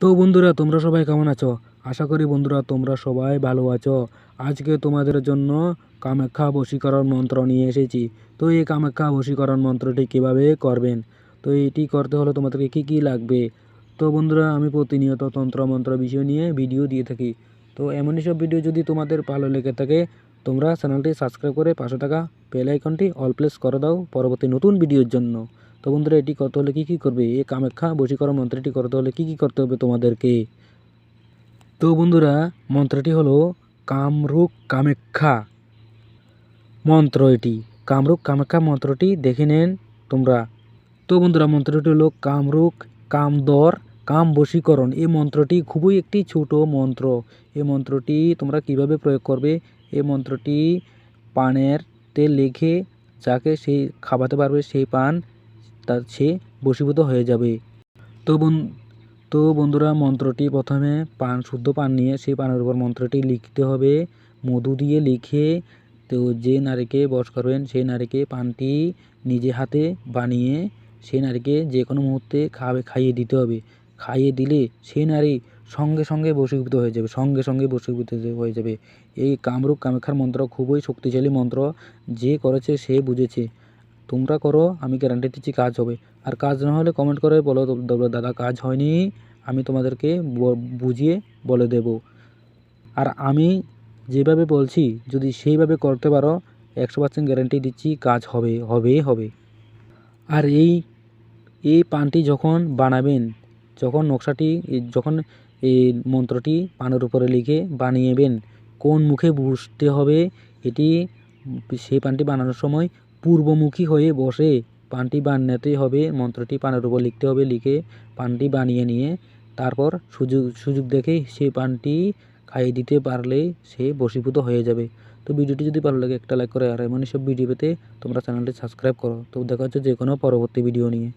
তো বন্ধুরা, তোমরা সবাই কেমন আছো? আশা করি বন্ধুরা, তোমরা সবাই ভালো আছো। আজকে তোমাদের জন্য কামাখ্যা বশীকরণ মন্ত্র নিয়ে এসেছি। তো এই কামাখ্যা বশীকরণ মন্ত্রটি কীভাবে করবেন? তো এটি করতে হলে তোমাদেরকে কী কী লাগবে? তো বন্ধুরা, আমি প্রতিনিয়ত তন্ত্র মন্ত্র বিষয় নিয়ে ভিডিও দিয়ে থাকি। তো এমনই সব ভিডিও যদি তোমাদের ভালো লেগে থাকে, তোমরা চ্যানেলটি সাবস্ক্রাইব করে পাশে থাকা বেল আইকনটি অল প্লেস করে দাও পরবর্তী নতুন ভিডিওর জন্য। তো বন্ধুরা, এটি করতে হলে কী কী করবে? এই কামাখ্যা বশীকরণ মন্ত্রটি করতে হলে কী কী করতে হবে তোমাদেরকে? তো বন্ধুরা, মন্ত্রটি হলো কামরূপ কামাখ্যা মন্ত্র এটি। কামরূপ কামাখ্যা মন্ত্রটি দেখে নেন তোমরা। তো বন্ধুরা, মন্ত্রটি হলো কামরূপ কামদর কাম বশীকরণ এই মন্ত্রটি খুবই একটি ছোট মন্ত্র। এই মন্ত্রটি তোমরা কীভাবে প্রয়োগ করবে? এই মন্ত্রটি পানের তেল লিখে যাকে সেই খাওয়াতে পারবে সেই পান তার সে বশীভূত হয়ে যাবে। তো তো বন্ধুরা, মন্ত্রটি প্রথমে পান, শুদ্ধ পান নিয়ে সেই পানের উপর মন্ত্রটি লিখতে হবে। মধু দিয়ে লিখে তো যে নারীকে বস করবেন, সেই নারীকে পানটি নিজে হাতে বানিয়ে সেই নারীকে যে কোনো মুহূর্তে খাবে, খাইয়ে দিতে হবে। খাইয়ে দিলে সেই নারী সঙ্গে সঙ্গে বশীভূত হয়ে যাবে, সঙ্গে সঙ্গে বশীভূত হয়ে যাবে। এই কামরূপ কামাখ্যার মন্ত্র খুবই শক্তিশালী মন্ত্র, যে করেছে সে বুঝেছে। তোমরা করো, আমি গ্যারান্টি দিচ্ছি কাজ হবে। আর কাজ না হলে কমেন্ট করে বলো দাদা, কাজ হয়নি, আমি তোমাদেরকে বুঝিয়ে বলে দেব। আর আমি যেভাবে বলছি, যদি সেইভাবে করতে পারো, একশো পার্সেন্ট গ্যারান্টি দিচ্ছি কাজ হবে হবেই হবে। আর এই এই পানটি যখন বানাবেন, যখন নকশাটি, যখন এই মন্ত্রটি পানের উপরে লিখে বানিয়েবেন, কোন মুখে বুঝতে হবে, এটি সেই পানটি বানানোর সময় পূর্বমুখী হয়ে বসে পানটি বানাতে হবে, মন্ত্রটি পানের উপর লিখতে হবে, লিখে পানটি বানিয়ে নিয়ে তারপর সুযোগ সুযোগ দেখে সেই পানটি খাইয়ে দিতে পারলে সে বশীভূত হয়ে যাবে। তো ভিডিওটি যদি ভালো লাগে একটা লাইক করে, আর এমনই সব ভিডিও পেতে তোমরা চ্যানেলটি সাবস্ক্রাইব করো। তো দেখা হচ্ছে যে কোনো পরবর্তী ভিডিও নিয়ে।